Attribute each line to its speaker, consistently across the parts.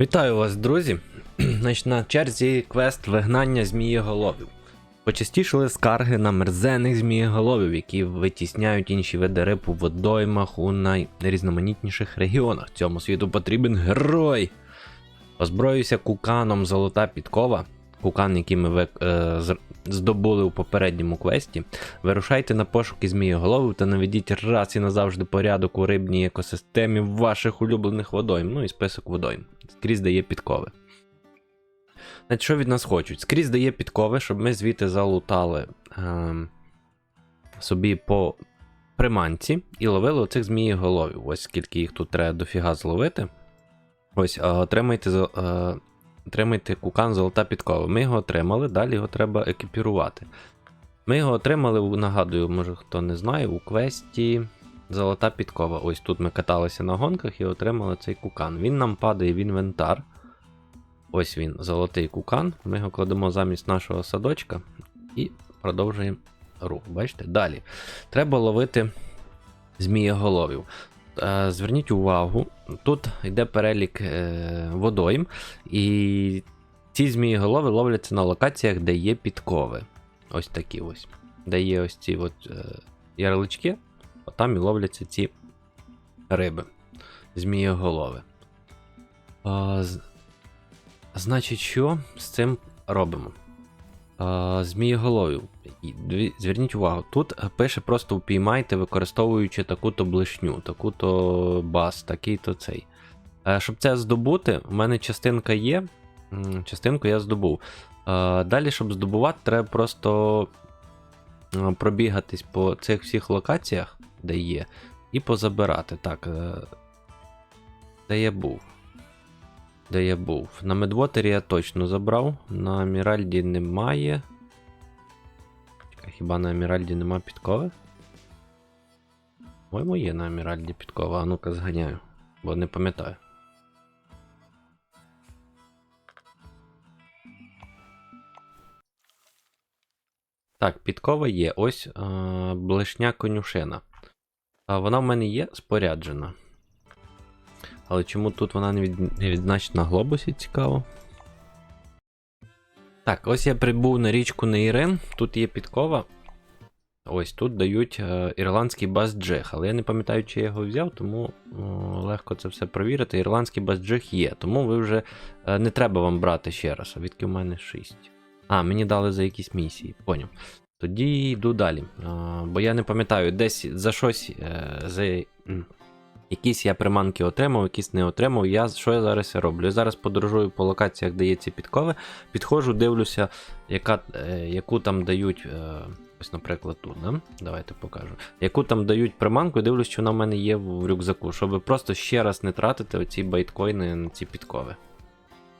Speaker 1: Вітаю вас, друзі! Значить, на черзі квест вигнання змієголовів. Почастішили скарги на мерзених змієголовів, які витісняють інші види риб у водоймах у найрізноманітніших регіонах. Цьому світу потрібен герой. Озброюся куканом Золота Підкова. Кукан, який ми ви, е, здобули у попередньому квесті. Вирушайте на пошуки змієголовів та наведіть раз і назавжди порядок у рибній екосистемі ваших улюблених водойм. Ну і список водойм. Скрізь дає підкови. Значить, що від нас хочуть? Скрізь дає підкови, щоб ми звідти залутали ем, собі по приманці і ловили оцих змієголовів. Ось скільки їх тут треба дофіга зловити. Ось, отримайте, е, отримайте кукан золота підкова. Ми його отримали, далі його треба екіпірувати. Ми його отримали, нагадую, може хто не знає, у квесті Золота підкова. Ось тут ми каталися на гонках і отримали цей кукан. Він нам падає в інвентар. Ось він, золотий кукан. Ми його кладемо замість нашого садочка і продовжуємо рух. Бачите? Далі. Треба ловити змієголовів. Е, Зверніть увагу, тут йде перелік е, водойм, і ці змієголови ловляться на локаціях, де є підкови. Ось такі ось. Де є ось ці от, е, ярлички, отам і ловляться ці риби. Змієголови. А, Значить, що з цим робимо? Змієголовів. Зверніть увагу, тут пише просто впіймайте, використовуючи таку-то блишню, таку-то бас, такий-то цей. Е, Щоб це здобути, у мене частинка є. Частинку я здобув. Е, Далі, щоб здобувати, треба просто е, пробігатись по цих всіх локаціях, де є, і позабирати. Так. Де я був? Де я був? На Медвотері я точно забрав. На Аміральді немає. Хіба на Аміральді нема підкови? По-моєму, на Аміральді підкова. А ну-ка зганяю, бо не пам'ятаю. Так, підкова є. Ось е, блешня конюшина. А вона в мене є споряджена. Але чому тут вона не, від... не відзначена на глобусі, цікаво. Так, ось я прибув на річку Нейрен. Тут є підкова. Ось тут дають е, ірландський бас-джиг, але я не пам'ятаю, чи я його взяв, тому о, легко це все провірити. Ірландський бас-джиг є, тому ви вже е, не треба вам брати ще раз. Відки в мене 6. А, мені дали за якісь місії, поняв. Тоді йду далі. А, бо я не пам'ятаю, десь за щось е, за. Якісь я приманки отримав, якісь не отримав. Я, що я зараз роблю? Я зараз подорожую по локаціях, де є ці підкови, підходжу, дивлюся, яка, е, яку там дають. Е, ось, наприклад, тут. Да? Давайте покажу. Яку там дають приманку, і дивлюсь, що вона в мене є в рюкзаку, щоб просто ще раз не тратити оці байткоїни на ці підкови.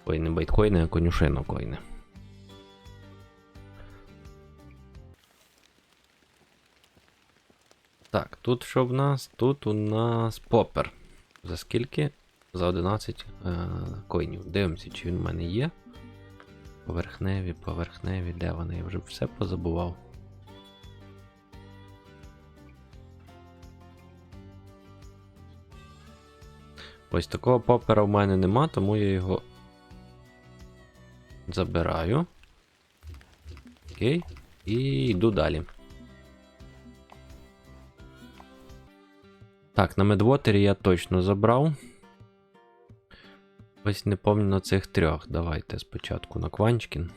Speaker 1: Ой, не байткоїни, а конюшинокоїни. Так, тут що в нас? Тут у нас попер. За скільки? За 11 е, коїнів. Дивимося, чи він в мене є. Поверхневі, поверхневі, де вони? Я вже все позабував. Ось такого попера в мене нема, тому я його забираю. Окей. І йду далі. Так, на Медвотері я точно забрав. Ось не пам'ятаю на цих трьох. Давайте спочатку на Кванчкін.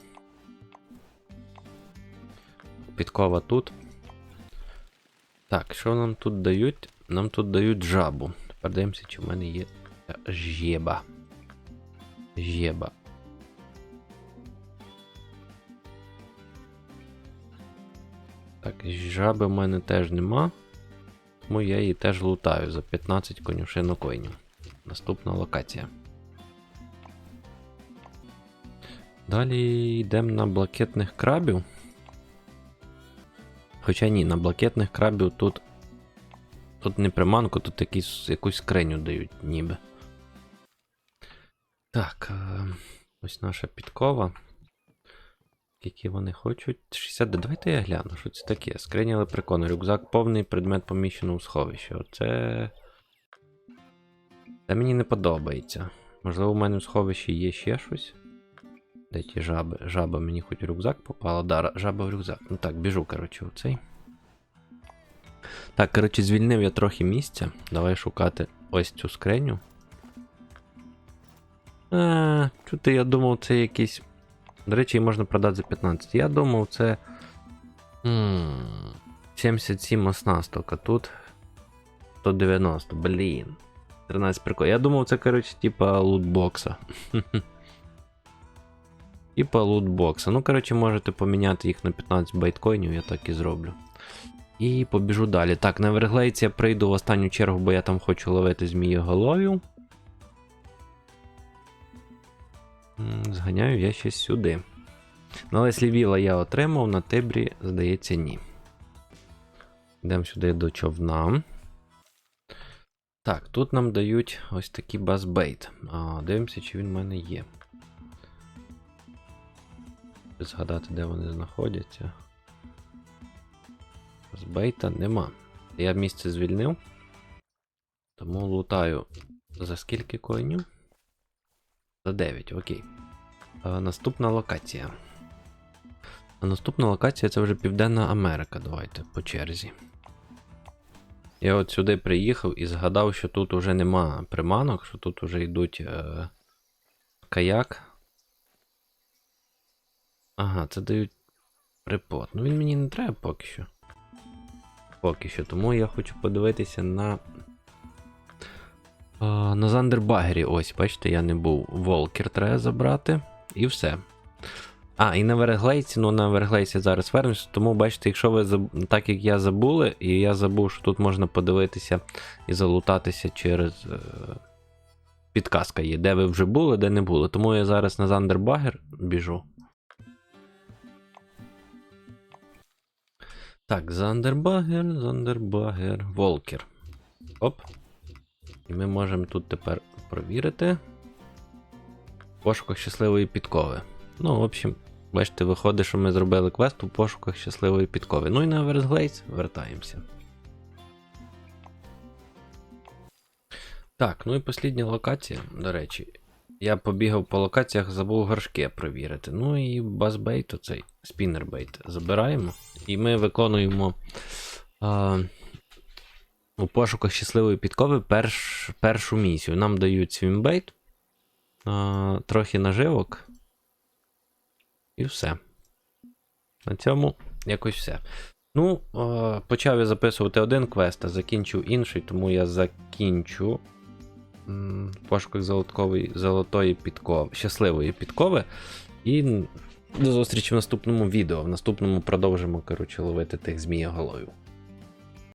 Speaker 1: Підкова тут. Так, що нам тут дають? Нам тут дають жабу. Тепер дивимося, чи в мене є жєба. Жєба. Так, жаби в мене теж нема. Тому я її теж лутаю за 15 конюшинок коїнів. Наступна локація. Далі йдемо на блакитних крабів. Хоча ні, на блакитних крабів тут. Тут не приманку, тут якісь, якусь скриню дають, ніби. Так, е, ось наша підкова. Скільки вони хочуть? 60. Давайте я гляну, що це таке. Скриня лепрекону. Рюкзак повний предмет поміщено у сховище. Оце. Це мені не подобається. Можливо, у мене в сховищі є ще щось. Де ті жаби? Жаба мені хоч в рюкзак попала. Да, жаба в рюкзак. Ну так, біжу, коротше, у цей. Так, коротше, звільнив я трохи місця. Давай шукати ось цю скриню. А, чути, я думав, це якийсь. До речі, її можна продати за 15. Я думав, це. 77 оснасток, а тут 190, блін. 13 прикол. Я думав, це, коротше, типа лутбокса. Типа лутбокса. Ну, коротше, можете поміняти їх на 15 байткоїнів, я так і зроблю. І побіжу далі. Так, на Верглейці я прийду в останню чергу, бо я там хочу ловити змієголовів. М, Зганяю я ще сюди. На Леслі Віла я отримав, на Тибрі, здається, ні. Йдемо сюди до човна. Так, тут нам дають ось такий базбейт. А, дивимося, чи він в мене є. Згадати, де вони знаходяться. Базбейта нема. Я місце звільнив. Тому лутаю за скільки коїнів? За 9, окей. А, наступна локація. А наступна локація це вже Південна Америка. Давайте по черзі. Я от сюди приїхав і згадав, що тут уже нема приманок, що тут уже йдуть е, каяк. Ага, це дають припот. Ну він мені не треба поки що. Поки що, тому я хочу подивитися на. На Зандербагері. Ось, бачите, я не був. Волкер треба забрати. І все. А, і на Верглейці, ну на Верглейці зараз вернуся, тому бачите, якщо ви так як я забули, і я забув, що тут можна подивитися і залутатися через. Е... Підказка є, де ви вже були, де не були. Тому я зараз на Зандербагер біжу. Так, Зандербагер, Зандербагер, Волкер. Оп. Ми можемо тут тепер провірити. В пошуках щасливої підкови. Ну, в общем, бачите, виходить, що ми зробили квест у пошуках щасливої підкови. Ну і на Версглейс вертаємося. Так, ну і послідня локація, до речі. Я побігав по локаціях, забув горшки провірити. Ну і базбейт, оцей спіннербейт забираємо. І ми виконуємо а, у пошуках щасливої підкови перш, першу місію. Нам дають свімбейт, а, трохи наживок. І все. На цьому якось все. Ну, а, почав я записувати один квест, а закінчив інший, тому я закінчу в пошуках золоткової, золотої підкови, щасливої підкови. І до зустрічі в наступному відео. В наступному продовжимо, коротше, ловити тих змієголовів.